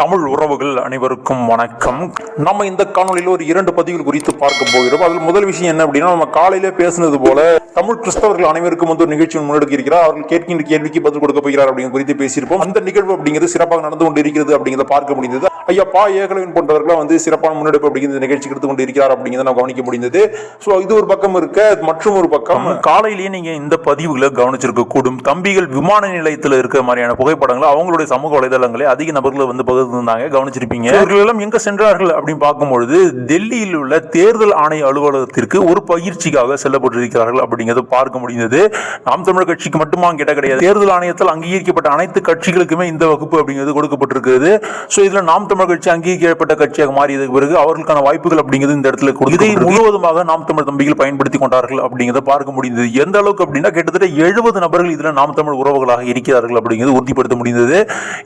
தமிழ் உறவுகள் அனைவருக்கும் வணக்கம். நம்ம இந்த காணொலியில் ஒரு இரண்டு பதிவுகள் குறித்து பார்க்க போகிறோம். அதில் முதல் விஷயம் என்ன அப்படின்னா நம்ம காலையிலே பேசினது போல தமிழ் கிறிஸ்தவர்கள் அனைவருக்கும் வந்து ஒரு நிகழ்ச்சி முன்னெடுக்க இருக்கிறார். அவர்கள் கேட்கின்ற கேள்விக்கு பதில் கொடுக்க போகிறார் அப்படிங்கிற குறித்து பேசியிருப்போம். அந்த நிகழ்வு அப்படிங்கிறது சிறப்பாக நடந்து கொண்டு இருக்கிறது அப்படிங்கிறத பார்க்க முடிந்தது. ஐயா பா ஏகலவன் போன்றவர்கள் வந்து சிறப்பான முன்னெடுப்பு அப்படிங்கிற நிகழ்ச்சி எடுத்து கொண்டு இருக்கிறார் அப்படிங்கிறத நம்ம கவனிக்க முடிந்தது. ஸோ இது ஒரு பக்கம் இருக்க மற்றும் ஒரு பக்கம் காலையிலேயே நீங்க இந்த பதிவுகளை கவனிச்சிருக்க கூடும். தம்பிகள் விமான நிலையத்தில் இருக்கிற மாதிரியான புகைப்படங்களை அவங்களுடைய சமூக வலைதளங்களை அதிக நபர்கள் வந்து பகிர்ந்திருந்தாங்க கவனிச்சிருப்பீங்க. இவர்கள் எல்லாம் எங்க சென்றார்கள் அப்படின்னு பார்க்கும்பொழுது டெல்லியில் உள்ள தேர்தல் ஆணைய அலுவலகத்திற்கு ஒரு பயிற்சிக்காக செல்லப்பட்டிருக்கிறார்கள் அப்படிங்கிறத பார்க்க முடிந்தது. நாம் தமிழர் கட்சிக்கு மட்டுமா கேட்ட கிடையாது. தேர்தல் ஆணையத்தால் அங்கீகரிக்கப்பட்ட அனைத்து கட்சிகளுக்குமே இந்த வகுப்பு அப்படிங்கிறது கொடுக்கப்பட்டிருக்கிறது. ஸோ இதுல நாம் தமிழர் கட்சி அங்கீகரிக்கப்பட்ட கட்சியாக மாறியதுக்கு பிறகு அவர்களுக்கான வாய்ப்புகள் அப்படிங்கிறது இந்த இடத்துல கொடுத்து இதை முழுவதுமாக நாம் தமிழ் தம்பிகள் பயன்படுத்தி கொண்டார்கள் அப்படிங்கிறத பார்க்க முடிந்தது. எந்த அளவுக்கு அப்படின்னா கிட்டத்தட்ட எழுபது நபர்கள் இதுல நாம் தமிழ் உறவுகளாக இருக்கிறார்கள் அப்படிங்கிறது உறுதிப்படுத்த முடிந்தது.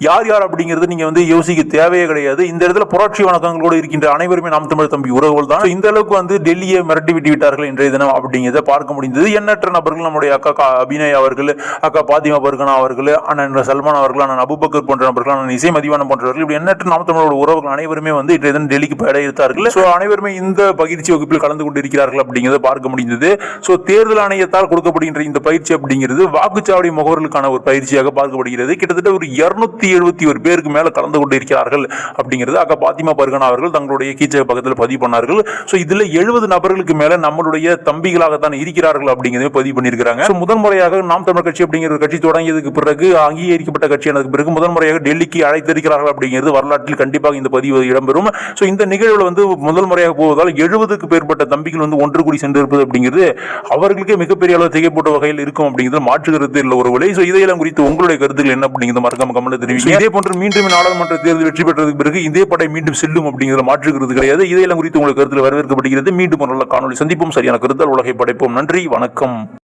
யார் யார் அப்படிங்கிறது நீங்க வந்து யோசிக்க தேவையே கிடையாது. இந்த இடத்துல புரட்சி வணக்கங்களோடு இருக்கின்ற அனைவருமே நாம் தமிழ் தம்பி உறவுகள் தான். இந்த அளவுக்கு வந்து டெல்லியை மிரட்டி விட்டு விட்டார்கள் இன்றைய தினம் அப்படிங்கிறத பார்க்க முடிந்தது. எண்ணற்ற நபர்கள் நம்முடைய அக்கா அபிநய் அவர்கள் அக்கா பாத்திமா பர்கனா அவர்கள் அண்ணன் சல்மான் அவர்கள் அண்ணன் அபுபக்கர் போன்ற நபர்கள் அண்ணன் இசை மதிவானம் போன்றவர்கள் இப்படி எண்ணற்ற நாம் தமிழோட உறவுகள் அனைவருமே வந்து இன்றைய தினம் டெல்லிக்கு படையெடுத்தார்கள் ஸோ அனைவருமே இந்த பயிற்சி வகுப்பில் கலந்து கொண்டு இருக்கிறார்கள் அப்படிங்கிறத பார்க்க முடிந்தது. ஸோ தேர்தல் ஆணையத்தால் கொடுக்கப்படுகின்ற இந்த பயிற்சி அப்படிங்கிறது வாக்குச்சாவடி முகவர்களுக்கான ஒரு பயிற்சியாக பார்க்கப்படுகிறது. கிட்டத்தட்ட ஒரு இருநூத்தி எழுபத்தி ஒரு பேருக்கு மேல கலந்து கொண்டு இருக்கிறார்கள் அப்படிங்கிறது அக்கா பாத்திமா பர்கனா அவர்கள் தங்களுடைய கீச்சக பக்கத்தில் பதிவு பண்ணார்கள். ஸோ இதுல எழுபது நபர்களுக்கு மேல நம்மளுடைய தம்பிகளாகத்தான் இருக்கிறார்கள் அப்படிங்கிறத பதிவு பண்ணியிருக்கிறாங்க. ஸோ முதன்முறையாக நாம் தமிழர் கட்சி அப்படிங்கிற ஒரு கட்சி தொடங்கியதுக்கு பிறகு அங்கீகரிக்கப்பட்ட கட்சியானதுக்கு பிறகு முதன்முறையாக டெல்லிக்கு அழைத்திருக்கிறார்கள் அப்படிங்கிறது வரலாற்றில் கண்டிப்பாக இந்த பதிவு இடம்பெறும். ஸோ இந்த நிகழ்வுல வந்து முதல் முறையாக போவதால் எழுபதுக்கு மேற்பட்ட தம்பிகள் வந்து ஒன்று கூடி சென்றிருப்பது அப்படிங்கிறது அவர்களுக்கே மிகப்பெரிய அளவு திகைப்பூட்ட வகையில் இருக்கும் அப்படிங்கிறது மாற்று கருத்து இல்லை ஒரு விலை ஸோ இதையெல்லாம் குறித்து உங்களுடைய கருத்துக்கள் என்ன அப்படிங்கிறது மறக்காம கமல தெரிவிக்கும் இதே போன்று மீண்டும் நாடாளுமன்ற தேர்தல் வெற்றி பெற்றதுக்கு பிறகு இதே படை மீண்டும் செல்லும் அப்படிங்கிறது மாற்று கருத்து கிடையாது. இதையெல்லாம் குறித்து உங்களுக்கு கருத்தில் வரவேற்கப்படுகிறது மீண்டும் ஒரு நல்ல காணொலி சந்திப்போம். சரியான கருத்தால் உலகை படைப்போம். நன்றி. வணக்கம்.